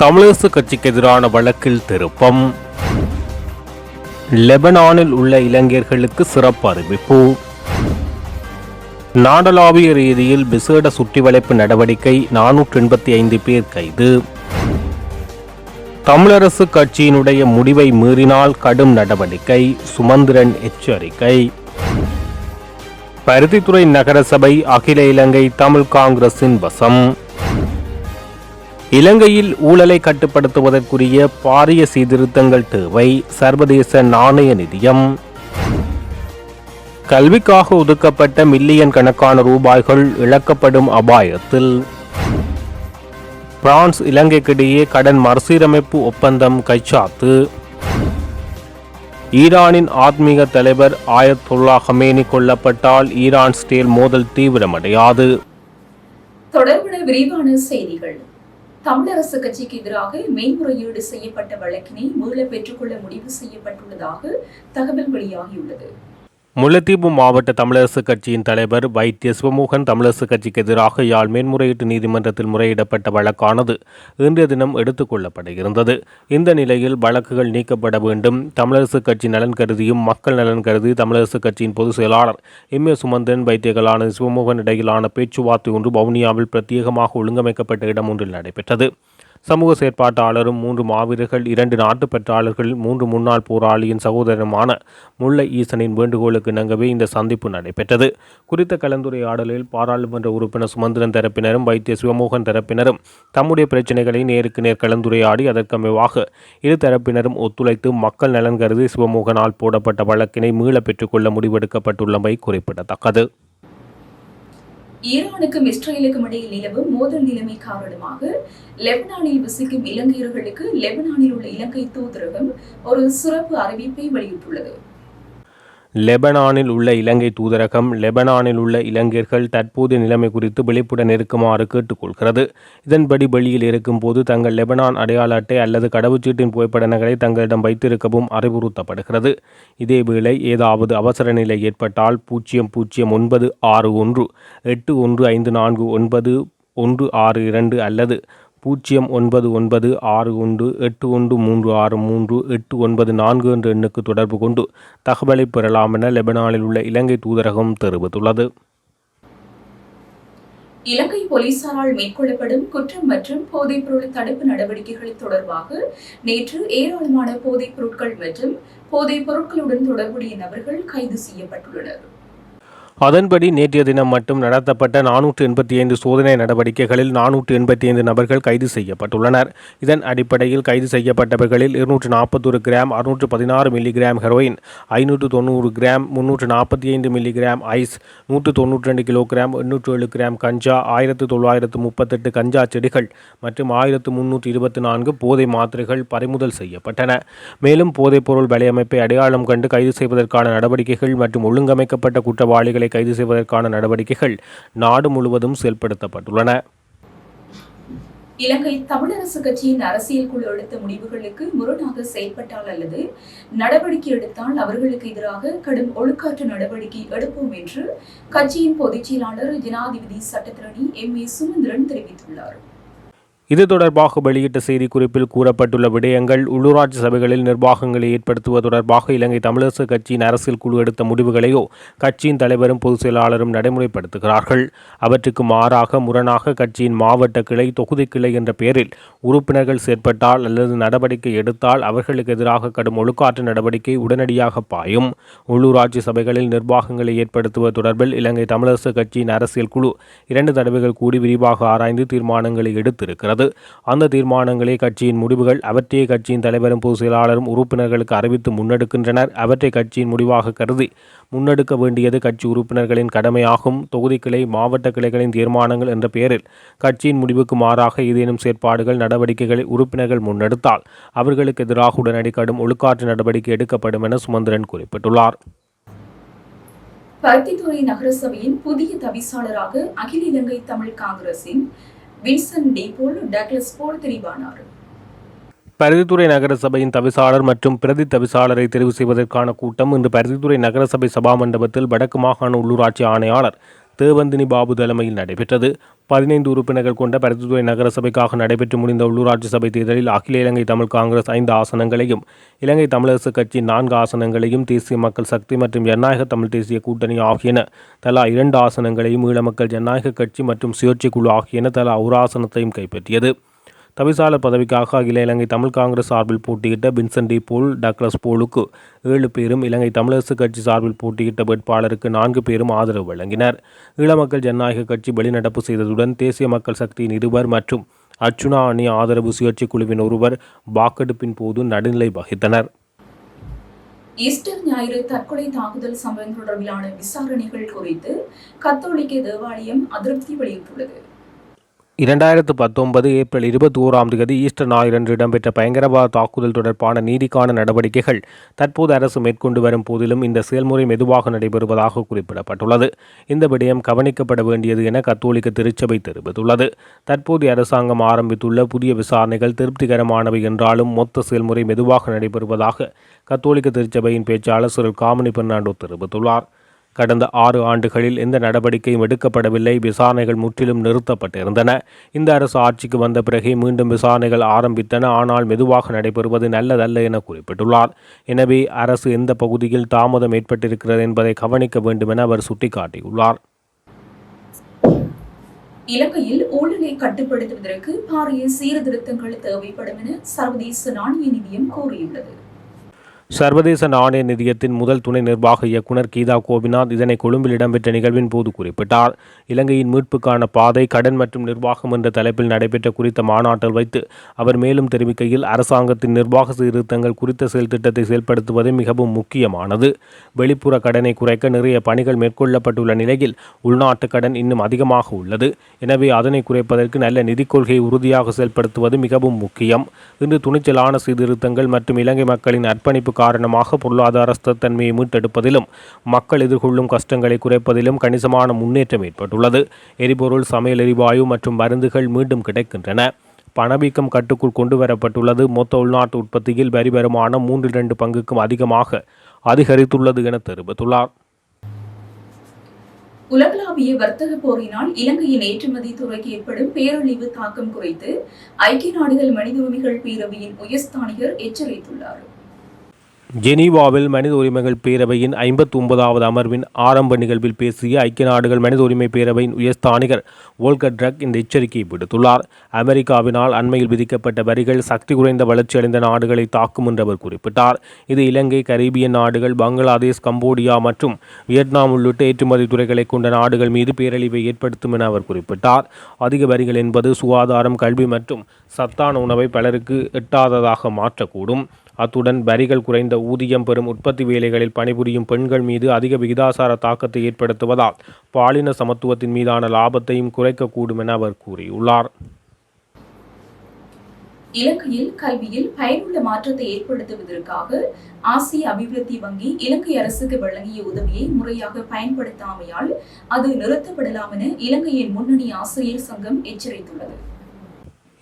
தமிழரசு கட்சிக்கு எதிரான வழக்கில் திருப்பம். லெபனானில் உள்ள இளைஞர்களுக்கு சிறப்பு அறிவிப்பு. நாடளாவிய ரீதியில் விசேட சுற்றிவளைப்பு நடவடிக்கை நானூற்று எண்பத்தி ஐந்து பேர் கைது. தமிழரசு கட்சியினுடைய முடிவை மீறினால் கடும் நடவடிக்கை சுமந்திரன் எச்சரிக்கை. பருத்தித்துறை நகரசபை அகில இலங்கை தமிழ் காங்கிரசின் வசம். இலங்கையில் ஊழலை கட்டுப்படுத்துவதற்குரிய பாரிய சீர்திருத்தங்கள் தேவை. சர்வதேச நாணய நிதியம். கல்விக்காக ஒதுக்கப்பட்ட மில்லியன் கணக்கான ரூபாய்கள் இழக்கப்படும் அபாயத்தில். பிரான்ஸ் இலங்கைக்கிடையே கடன் மறுசீரமைப்பு ஒப்பந்தம் கைச்சாத்து. ஈரானின் ஆத்மீக தலைவர் ஆயத்துல்லா ஹமேனி கொல்லப்பட்டால் ஈரான் ஸ்டேல் மோதல் தீவிரமடையாது. தொடர்புடைய விரிவான செய்திகள். தமிழரசு கட்சிக்கு எதிராக மேன்முறையீடு செய்யப்பட்ட வழக்கினை மீள பெற்றுக்கொள்ள முடிவு செய்யப்பட்டுள்ளதாக தகவல் வெளியாகியுள்ளது. முல்லைத்தீவு மாவட்ட தமிழரசுக் கட்சியின் தலைவர் வைத்திய சிவமோகன் தமிழரசு கட்சிக்கு எதிராக யாழ் மேன்முறையீட்டு நீதிமன்றத்தில் முறையிடப்பட்ட வழக்கானது இன்றைய தினம் எடுத்துக்கொள்ளப்பட இருந்தது இந்த நிலையில் வழக்குகள் நீக்கப்பட வேண்டும். தமிழரசு கட்சி நலன் கருதியும் மக்கள் நலன் கருதி தமிழரசுக் கட்சியின் பொதுச் செயலாளர் எம். ஏ. சுமந்திரன் வைத்தியர்களான சிவமோகன் இடையிலான பேச்சுவார்த்தை ஒன்று வவுனியாவில் பிரத்யேகமாக ஒழுங்கமைக்கப்பட்ட இடம் ஒன்றில் நடைபெற்றது. சமூக செயற்பாட்டாளரும் மூன்று மாவீரர்கள் இரண்டு நாட்டு பெற்றாளர்கள் மூன்று முன்னாள் போராளியின் சகோதரருமான முல்லை ஈசனின் வேண்டுகோளுக்கு இணங்கவே இந்த சந்திப்பு நடைபெற்றது. குறித்த கலந்துரையாடலில் பாராளுமன்ற உறுப்பினர் சுமந்திரன் தரப்பினரும் வைத்திய சிவமோகன் தரப்பினரும் தம்முடைய பிரச்சினைகளை நேருக்கு நேர் கலந்துரையாடி அதற்கமைவாக இரு தரப்பினரும் ஒத்துழைத்து மக்கள் நலன் கருதி சிவமோகனால் போடப்பட்ட வழக்கினை மீள பெற்றுக்கொள்ள முடிவெடுக்கப்பட்டுள்ளமை குறிப்பிடத்தக்கது. ஈரானுக்கும் இஸ்ரேலுக்கும் இடையில் நிலவும் மோதல் நிலைமை காரணமாக லெபனானில் வசிக்கும் இலங்கையர்களுக்கு லெபனானில் உள்ள இலங்கை தூதரகம் ஒரு சிறப்பு அறிவிப்பை வெளியிட்டுள்ளது. லெபனானில் உள்ள இலங்கை தூதரகம் லெபனானில் உள்ள இலங்கையர்கள் தற்போதைய நிலைமை குறித்து விழிப்புடன் இருக்குமாறு கேட்டுக்கொள்கிறது. இதன்படி வெளியில் இருக்கும்போது தங்கள் லெபனான் அடையாள அட்டை அல்லது கடவுச்சீட்டின் புகைப்பட நகலை தங்களிடம் வைத்திருக்கவும் அறிவுறுத்தப்படுகிறது. இதேவேளை ஏதாவது அவசர நிலை ஏற்பட்டால் பூஜ்ஜியம் பூஜ்ஜியம் ஒன்பது ஆறு ஒன்று எட்டு ஒன்று ஐந்து நான்கு ஒன்பது ஒன்று ஆறு இரண்டு அல்லது பூஜ்ஜியம் ஒன்பது ஒன்பது ஆறு ஒன்று எட்டு ஒன்று மூன்று ஆறு மூன்று எட்டு ஒன்பது நான்கு என்ற எண்ணுக்கு தொடர்பு கொண்டு தகவலை பெறலாம் என லெபனானில் உள்ள இலங்கை தூதரகம் தெரிவித்துள்ளது. இலங்கை போலீசாரால் மேற்கொள்ளப்படும் குற்றம் மற்றும் போதைப் பொருள் தடுப்பு நடவடிக்கைகள் தொடர்பாக நேற்று ஏராளமான போதைப் பொருட்கள் மற்றும் போதைப் பொருட்களுடன் தொடர்புடைய நபர்கள் கைது செய்யப்பட்டுள்ளனர். அதன்படி நேற்றைய தினம் மட்டும் நடத்தப்பட்ட நானூற்று எண்பத்தி ஐந்து சோதனை நடவடிக்கைகளில் நானூற்று எண்பத்தி ஐந்து நபர்கள் கைது செய்யப்பட்டுள்ளனர். இதன் அடிப்படையில் கைது செய்யப்பட்டவர்களில் இருநூற்று நாற்பத்தொரு கிராம் அறுநூற்று பதினாறு மில்லிகிராம் ஹெரோயின் ஐநூற்று தொண்ணூறு கிராம் முன்னூற்று நாற்பத்தி ஐந்து மில்லிகிராம் ஐஸ் நூற்று தொண்ணூற்றி ரெண்டு கிலோகிராம் எண்ணூற்று ஏழு கிராம் கஞ்சா ஆயிரத்து தொள்ளாயிரத்து முப்பத்தெட்டு கஞ்சா செடிகள் மற்றும் ஆயிரத்து முன்னூற்று இருபத்தி நான்கு போதை மாத்திரைகள் பறிமுதல் செய்யப்பட்டன. மேலும் போதைப்பொருள் வலையமைப்பை அடையாளம் கண்டு கைது செய்வதற்கான நடவடிக்கைகள் மற்றும் ஒழுங்கமைக்கப்பட்ட குற்றவாளிகளை கைது செய்வதற்கான நடவடிக்கைகள் நாடு முழுவதும் செயல்படுத்தப்பட்டுள்ளன. இலங்கை தமிழரசு கட்சியின் அரசியல் குழு எடுத்த முடிவுகளுக்கு முரணாக செயல்பட்டால் அல்லது நடவடிக்கை எடுத்தால் அவர்களுக்கு எதிராக கடும் ஒழுக்காற்று நடவடிக்கை எடுப்போம் என்று கட்சியின் பொதுச் செயலாளர் ஜனாதிபதி சட்டத்திரணி எம் ஏ சுமந்திரன் தெரிவித்துள்ளார். இது தொடர்பாக வெளியிட்ட செய்திக்குறிப்பில் கூறப்பட்டுள்ள விடயங்கள் உள்ளூராட்சி சபைகளில் நிர்வாகங்களை ஏற்படுத்துவது தொடர்பாக இலங்கை தமிழரசு கட்சியின் அரசியல் குழு எடுத்த முடிவுகளையோ கட்சியின் தலைவரும் பொதுச் செயலாளரும் நடைமுறைப்படுத்துகிறார்கள். அவற்றுக்கு மாறாக முரணாக கட்சியின் மாவட்ட கிளை தொகுதி கிளை என்ற பெயரில் உறுப்பினர்கள் செயற்பட்டால் அல்லது நடவடிக்கை எடுத்தால் அவர்களுக்கு எதிராக கடும் ஒழுக்காற்று நடவடிக்கை உடனடியாக பாயும். உள்ளூராட்சி சபைகளில் நிர்வாகங்களை ஏற்படுத்துவது தொடர்பில் இலங்கை தமிழரசு கட்சியின் அரசியல் குழு இரண்டு தடவைகள் கூடி விரிவாக ஆராய்ந்து தீர்மானங்களை எடுத்திருக்கிறது. அந்த தீர்மானங்களே கட்சியின் முடிவுகள் அவற்றையே கட்சியின் தலைவரும் பொதுச் செயலாளரும் உறுப்பினர்களுக்கு அறிவித்து முன்னெடுக்கின்றனர். அவற்றை கட்சியின் முடிவாக கருதி முன்னெடுக்க வேண்டியது கட்சி உறுப்பினர்களின் கடமையாகும். தொகுதி கிளை மாவட்ட கிளைகளின் தீர்மானங்கள் என்ற பெயரில் கட்சியின் முடிவுக்கு மாறாக ஏதேனும் செயற்பாடுகள் நடவடிக்கைகளை உறுப்பினர்கள் முன்னெடுத்தால் அவர்களுக்கு எதிராக உடனடி கடும் ஒழுக்காற்று நடவடிக்கை எடுக்கப்படும் என சுமந்திரன் குறிப்பிட்டுள்ளார். பருத்தித்துறை நகரசபையின் புதிய தவிசாளராக அகில இலங்கை தமிழ் காங்கிரசின் வின்சன் டேபோல் டக்லஸ் போல் தெரிவானார் பருத்தித்துறை நகரசபையின் தவிசாளர் மற்றும் பிரதி தவிசாளரை தெரிவு செய்வதற்கான கூட்டம் இன்று பருத்தித்துறை நகரசபை சபா மண்டபத்தில் வடக்கு மாகாண உள்ளூராட்சி ஆணையாளர் தேவந்தினி பாபு தலைமையில் நடைபெற்றது. பதினைந்து உறுப்பினர்கள் கொண்ட பருத்தித்துறை நகரசபைக்காக நடைபெற்று முடிந்த உள்ளூராட்சி சபை தேர்தலில் அகில இலங்கை தமிழ் காங்கிரஸ் ஐந்து ஆசனங்களையும் இலங்கை தமிழரசு கட்சி நான்கு ஆசனங்களையும் தேசிய மக்கள் சக்தி மற்றும் ஜனநாயக தமிழ் தேசிய கூட்டணி ஆகியன தலா இரண்டு ஆசனங்களையும் ஈழ மக்கள் ஜனநாயக கட்சி மற்றும் சுயேட்சை குழு ஆகியன தலா ஒரு ஆசனத்தையும் கைப்பற்றியது. தவிசாளர் பதவிக்காக அகில இலங்கை தமிழ் காங்கிரஸ் சார்பில் போட்டியிட்ட பின்சன்டி போல் டக்ளஸ் போலுக்கு ஏழு பேரும் இலங்கை தமிழரசு கட்சி சார்பில் போட்டியிட்ட வேட்பாளருக்கு நான்கு பேரும் ஆதரவு வழங்கினர். ஈழ மக்கள் ஜனநாயக கட்சி வெளிநடப்பு செய்ததுடன் தேசிய மக்கள் சக்தியின் இருவர் மற்றும் அர்ச்சுனா அணி ஆதரவு சுயேட்சை குழுவின் ஒருவர் வாக்கெடுப்பின் போது நடுநிலை வகித்தனர். ஈஸ்டர் ஞாயிறு தற்கொலை தாக்குதல் சம்பவம் தொடர்பிலான விசாரணைகள் குறித்து கத்தோலிக்க தேவாலயம் அதிருப்தி வெளியிட்டுள்ளது. இரண்டாயிரத்து பத்தொன்பது ஏப்ரல் இருபத்தி ஓராம் தேதி ஈஸ்டர் ஞாயிறன்று இடம்பெற்ற பயங்கரவாத தாக்குதல் தொடர்பான நீதிக்கான நடவடிக்கைகள் தற்போது அரசு மேற்கொண்டு வரும் போதிலும் இந்த செயல்முறை மெதுவாக நடைபெறுவதாக குறிப்பிடப்பட்டுள்ளது. இந்த விடயம் கவனிக்கப்பட வேண்டியது என கத்தோலிக்க திருச்சபை தெரிவித்துள்ளது. தற்போதைய அரசாங்கம் ஆரம்பித்துள்ள புதிய விசாரணைகள் திருப்திகரமானவை என்றாலும் மொத்த செயல்முறை மெதுவாக நடைபெறுவதாக கத்தோலிக்க திருச்சபையின் பேச்சாளர் சிறு காமினி பெர்னாண்டோ தெரிவித்துள்ளார். கடந்த ஆறு ஆண்டுகளில் எந்த நடவடிக்கையும் எடுக்கப்படவில்லை. விசாரணைகள் முற்றிலும் நிறுத்தப்பட்டிருந்தன. இந்த அரசு ஆட்சிக்கு வந்த பிறகே மீண்டும் விசாரணைகள் ஆரம்பித்தன. ஆனால் மெதுவாக நடைபெறுவது நல்லதல்ல என குறிப்பிட்டுள்ளார். எனவே அரசு எந்த பகுதியில் தாமதம் ஏற்பட்டிருக்கிறது என்பதை கவனிக்க வேண்டும் என அவர் சுட்டிக்காட்டியுள்ளார். இலங்கையில் ஊழலை கட்டுப்படுத்துவதற்கு பாரிய சீர்திருத்தங்கள் தேவைப்படும் என சர்வதேச நாணய நிதியம் கூறியுள்ளது. சர்வதேச நாணய நிதியத்தின் முதல் துணை நிர்வாக இயக்குனர் கீதா கோபிநாத் இதனை கொழும்பில் இடம்பெற்ற நிகழ்வின் போது குறிப்பிட்டார். இலங்கையின் மீட்புக்கான பாதை கடன் மற்றும் நிர்வாகம் என்ற தலைப்பில் நடைபெற்ற குறித்த மாநாட்டில் வைத்து அவர் மேலும் தெரிவிக்கையில் அரசாங்கத்தின் நிர்வாக சீர்திருத்தங்கள் குறித்த செயல் திட்டத்தை செயல்படுத்துவது மிகவும் முக்கியமானது. வெளிப்புற கடனை குறைக்க நிறைய பணிகள் மேற்கொள்ளப்பட்டுள்ள நிலையில் உள்நாட்டு கடன் இன்னும் அதிகமாக உள்ளது. எனவே அதனை குறைப்பதற்கு நல்ல நிதிக் கொள்கையை உறுதியாக செயல்படுத்துவது மிகவும் முக்கியம். இன்று துணிச்சலான சீர்திருத்தங்கள் மற்றும் இலங்கை மக்களின் அர்ப்பணிப்பு காரணமாக பொருளாதார ஸ்திரத்தன்மையை மீட்டெடுப்பதிலும் மக்கள் எதிர்கொள்ளும் கஷ்டங்களை குறைப்பதிலும் கணிசமான முன்னேற்றம் ஏற்பட்டுள்ளது. எரிபொருள் சமையல் எரிவாயு மற்றும் மருந்துகள் மீண்டும் கிடைக்கின்றன. பணவீக்கம் கட்டுக்குள் கொண்டு வரப்பட்டுள்ளது மொத்த உள்நாட்டு உற்பத்தியில் வரி வருமானம் மூன்று இரண்டு பங்குக்கும் அதிகமாக அதிகரித்துள்ளது என தெரிவித்துள்ளார். உலகளாவிய வர்த்தக போரினால் இலங்கையின் ஏற்றுமதி துறைக்கு ஏற்படும் பேரழிவு தாக்கம் குறித்து ஐக்கிய நாடுகள் மனித உரிமைகள் பேரவையின் உயர்ஸ்தானிகர் எச்சரித்துள்ளார். ஜெனீவாவில் மனித உரிமைகள் பேரவையின் ஐம்பத்தி ஒன்பதாவது அமர்வின் ஆரம்ப நிகழ்வில் பேசிய ஐக்கிய நாடுகள் மனித உரிமை பேரவையின் உயர்ஸ்தானிகர் வோல்கர் ட்ரக் இந்த எச்சரிக்கையை விடுத்துள்ளார். அமெரிக்காவினால் அண்மையில் விதிக்கப்பட்ட வரிகள் சக்தி குறைந்த வளர்ச்சியடைந்த நாடுகளை தாக்கும் என்று அவர் குறிப்பிட்டார். இது இலங்கை கரீபியன் நாடுகள் பங்களாதேஷ் கம்போடியா மற்றும் வியட்நாம் உள்ளிட்ட ஏற்றுமதி துறைகளை கொண்ட நாடுகள் மீது பேரழிவை ஏற்படுத்தும் என அவர் குறிப்பிட்டார். அதிக வரிகள் என்பது சுகாதாரம் கல்வி மற்றும் சத்தான உணவை பலருக்கு எட்டாததாக மாற்றக்கூடும். அத்துடன் வரிகள் குறைந்த ஊதியம் பெறும் உற்பத்தி வேலைகளில் பணிபுரியும் பெண்கள் மீது அதிக விகிதாசார தாக்கத்தை ஏற்படுத்துவதால் பாலின சமத்துவத்தின் மீதான லாபத்தையும் குறைக்கக்கூடும் என அவர் கூறியுள்ளார். இலங்கையில் கல்வியில் பயனுள்ள மாற்றத்தை ஏற்படுத்துவதற்காக ஆசிய அபிவிருத்தி வங்கி இலங்கை அரசுக்கு வழங்கிய உதவியை முறையாக பயன்படுத்தாமையால் அது நிறுத்தப்படலாம் என இலங்கையின் முன்னணி ஆசிரியர் சங்கம் எச்சரித்துள்ளது.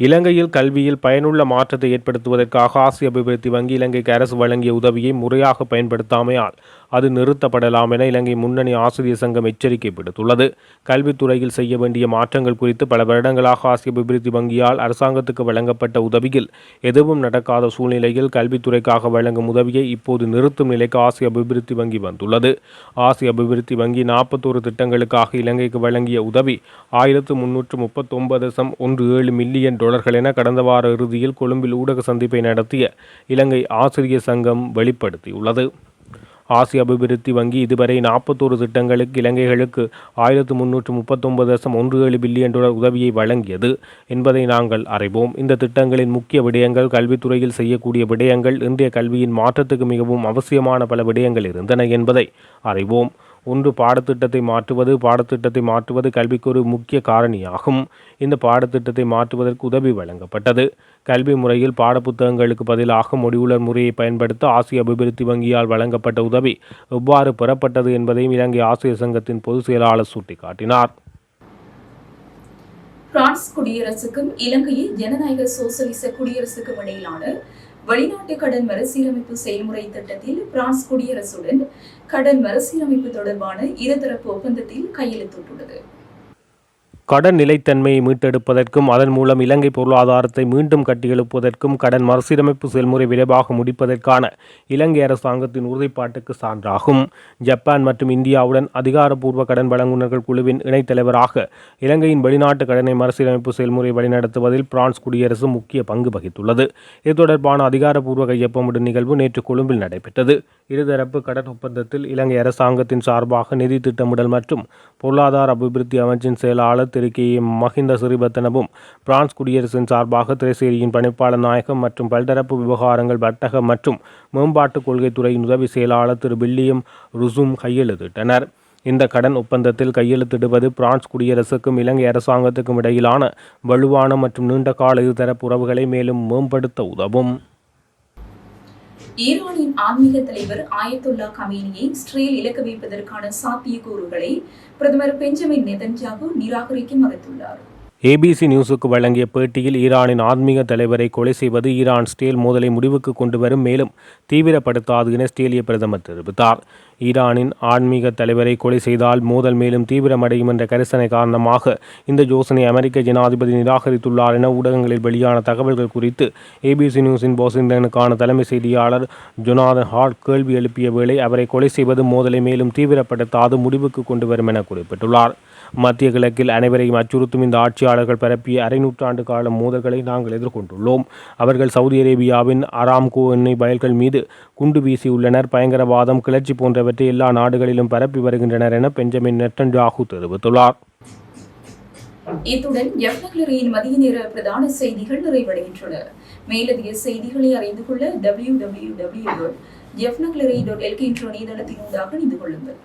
இலங்கையில் கல்வியில் பயனுள்ள மாற்றத்தை ஏற்படுத்துவதற்காக ஆசிய அபிவிருத்தி வங்கி இலங்கைக்கு அரசு வழங்கிய உதவியை முறையாக பயன்படுத்தாமையால் அது நிறுத்தப்படலாம் என இலங்கை முன்னணி ஆசிரியர் சங்கம் எச்சரிக்கை விடுத்துள்ளது. கல்வித்துறையில் செய்ய வேண்டிய மாற்றங்கள் குறித்து பல வருடங்களாக ஆசிய அபிவிருத்தி வங்கியால் அரசாங்கத்துக்கு வழங்கப்பட்ட உதவியில் எதுவும் நடக்காத சூழ்நிலையில் கல்வித்துறைக்காக வழங்கும் உதவியை இப்போது நிறுத்தும் நிலைக்கு ஆசிய அபிவிருத்தி வங்கி வந்துள்ளது. ஆசிய அபிவிருத்தி வங்கி நாற்பத்தோரு திட்டங்களுக்காக இலங்கைக்கு வழங்கிய உதவி ஆயிரத்து முன்னூற்று முப்பத்தொன்பது தசம் ஒன்று ஏழு மில்லியன் டாலர்கள் என கடந்த வார இறுதியில் கொழும்பில் ஊடக சந்திப்பை நடத்திய இலங்கை ஆசிரியர் சங்கம் வெளிப்படுத்தியுள்ளது. ஆசிய அபிவிருத்தி வங்கி இதுவரை நாற்பத்தோரு திட்டங்களுக்கு இலங்கைகளுக்கு ஆயிரத்து முன்னூற்று முப்பத்தொன்பது தசம் ஒன்று ஏழு பில்லியன் டாலர் உதவியை வழங்கியது என்பதை நாங்கள் அறிவோம். இந்த திட்டங்களின் முக்கிய விடயங்கள் கல்வித்துறையில் செய்யக்கூடிய விடயங்கள் இன்றைய கல்வியின் மாற்றத்துக்கு மிகவும் அவசியமான பல விடயங்கள் இருந்தன என்பதை அறிவோம். ஒன்று பாடத்திட்டத்தை மாற்றுவது பாடத்திட்டத்தை மாற்றுவது கல்விக்கு ஒரு முக்கிய காரணியாகும். இந்த பாடத்திட்டத்தை மாற்றுவதற்கு உதவி வழங்கப்பட்டது. கல்வி முறையில் பாடப்புத்தகங்களுக்கு பதிலாக மொடியுலர் முறையை பயன்படுத்த ஆசிய அபிவிருத்தி வங்கியால் வழங்கப்பட்ட உதவி எவ்வாறு பெறப்பட்டது என்பதையும் இலங்கை ஆசிரியர் சங்கத்தின் பொதுச் செயலாளர் சுட்டிக்காட்டினார். பிரான்ஸ் குடியரசுக்கும் இலங்கையில் ஜனநாயக சோசலிச குடியரசுக்கும் இடையிலான வெளிநாட்டு கடன் மறுசீரமைப்பு செயல்முறை திட்டத்தில் பிரான்ஸ் குடியரசுடன் கடன் மறுசீரமைப்பு தொடர்பான இருதரப்பு ஒப்பந்தத்தில் கையெழுத்திட்டுள்ளது. கடன் நிலைத்தன்மையை மீட்டெடுப்பதற்கும் அதன் மூலம் இலங்கை பொருளாதாரத்தை மீண்டும் கட்டியெழுப்புவதற்கும் கடன் மறுசீரமைப்பு செயல்முறை விரைவாக முடிப்பதற்கான இலங்கை அரசாங்கத்தின் உறுதிப்பாட்டுக்கு சான்றாகும். ஜப்பான் மற்றும் இந்தியாவுடன் அதிகாரப்பூர்வ கடன் வழங்குநர்கள் குழுவின் இணைத்தலைவராக இலங்கையின் வெளிநாட்டு கடனை மறுசீரமைப்பு செயல்முறை வழிநடத்துவதில் பிரான்ஸ் குடியரசு முக்கிய பங்கு வகித்துள்ளது. இது தொடர்பான அதிகாரப்பூர்வ கையொப்பமிடும் நிகழ்வு நேற்று கொழும்பில் நடைபெற்றது. இருதரப்பு கடன் ஒப்பந்தத்தில் இலங்கை அரசாங்கத்தின் சார்பாக நிதி திட்டமிடல் மற்றும் பொருளாதார அபிவிருத்தி அமைச்சின் செயலாளர் திரு கே மஹிந்த சிறிபத்தனவும் பிரான்ஸ் குடியரசின் சார்பாக திரைசேரியின் பணிப்பாளர் நாயகம் மற்றும் பல்தரப்பு விவகாரங்கள் வர்த்தக மற்றும் மேம்பாட்டுக் கொள்கைத்துறையின் உதவி செயலாளர் திரு வில்லியம் ருசும் கையெழுத்திட்டனர். இந்த கடன் ஒப்பந்தத்தில் கையெழுத்திடுவது பிரான்ஸ் குடியரசுக்கும் இலங்கை அரசாங்கத்துக்கும் இடையிலான வலுவான மற்றும் நீண்டகால இருதரப்பு உறவுகளை மேலும் மேம்படுத்த உதவும். ஈரானின் ஆன்மீக தலைவர் ஆயத்துல்லா கமேனியை இஸ்ரேல் இலக்க வைப்பதற்கான சாத்தியக்கூறுகளை பிரதமர் பெஞ்சமின் நெதன்யாகு நிராகரிக்க மறுத்துள்ளார். ஏபிசி நியூஸுக்கு வழங்கிய பேட்டியில் ஈரானின் ஆன்மீக தலைவரை கொலை செய்வது ஈரான் ஸ்டேல் மோதலை முடிவுக்கு கொண்டு வரும் மேலும் தீவிரப்படுத்தாது என ஸ்டேலிய பிரதமர் தெரிவித்தார். ஈரானின் ஆன்மீக தலைவரை கொலை செய்தால் மோதல் மேலும் தீவிரமடையும் என்ற கரிசனை காரணமாக இந்த யோசனை அமெரிக்க ஜனாதிபதி நிராகரித்துள்ளார் என ஊடகங்களில் வெளியான தகவல்கள் குறித்து ஏபிசி நியூஸின் வாஷிங்டனுக்கான தலைமை செய்தியாளர் ஜொனாதன் ஹார்ட் கேள்வி எழுப்பிய வேளை அவரை கொலை செய்வது மோதலை மேலும் தீவிரப்படுத்தாது முடிவுக்கு கொண்டு வரும் என குறிப்பிட்டுள்ளார். மத்திய கிழக்கில் அனைவரையும் அச்சுறுத்தும் இந்த ஆட்சியாளர்கள் பரப்பிய அரை நூற்றாண்டு கால மோதல்களை நாங்கள் எதிர்கொண்டுள்ளோம். அவர்கள் சவுதி அரேபியாவின் அராம்கோ எண்ணெய் வயல்கள் மீது குண்டு வீசியுள்ளனர். பயங்கரவாதம் கிளர்ச்சி போன்றவற்றை எல்லா நாடுகளிலும் பரப்பி வருகின்றனர் என பெஞ்சமின் நெட்டன்ஜாகு தெரிவித்துள்ளார். இத்துடன் எஃப்னக்லரியின் மதிய நேர பிரதான செய்திகள் நிறைவடைகின்றன. மேலதிக செய்திகளை அறிந்து கொள்ள டபிள்யூ டபிள்யூ டபிள்யூ டாட் எஃப்னக்லரி டாட் எல்கே என்ற இணையதளத்தின் ஊடாக இணைந்து கொள்ளுங்கள்.